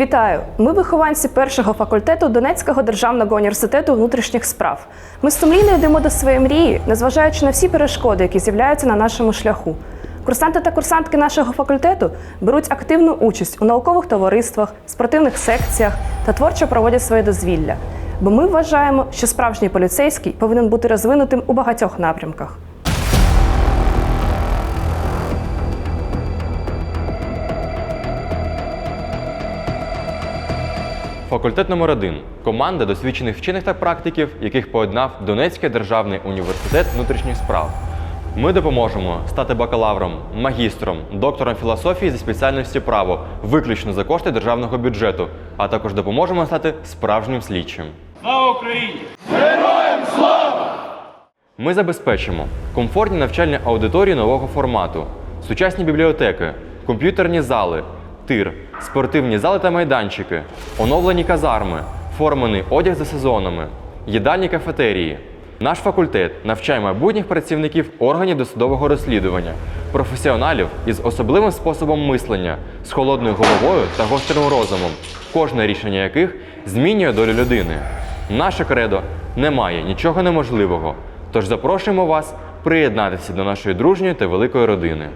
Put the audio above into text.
Вітаю! Ми вихованці першого факультету Донецького державного університету внутрішніх справ. Ми сумлінно йдемо до своєї мрії, незважаючи на всі перешкоди, які з'являються на нашому шляху. Курсанти та курсантки нашого факультету беруть активну участь у наукових товариствах, спортивних секціях та творчо проводять своє дозвілля. Бо ми вважаємо, що справжній поліцейський повинен бути розвинутим у багатьох напрямках. Факультет номер 1 команда досвідчених вчених та практиків, яких поєднав Донецький державний університет внутрішніх справ. Ми допоможемо стати бакалавром, магістром, доктором філософії зі спеціальності право, виключно за кошти державного бюджету, а також допоможемо стати справжнім слідчим. Слава Україні! Ми забезпечимо комфортні навчальні аудиторії нового формату, сучасні бібліотеки, комп'ютерні зали, тир, спортивні зали та майданчики, оновлені казарми, формений одяг за сезонами, їдальні кафетерії. Наш факультет навчає майбутніх працівників органів досудового розслідування, професіоналів із особливим способом мислення, з холодною головою та гострим розумом, кожне рішення яких змінює долю людини. Наше кредо немає нічого неможливого. Тож запрошуємо вас приєднатися до нашої дружньої та великої родини.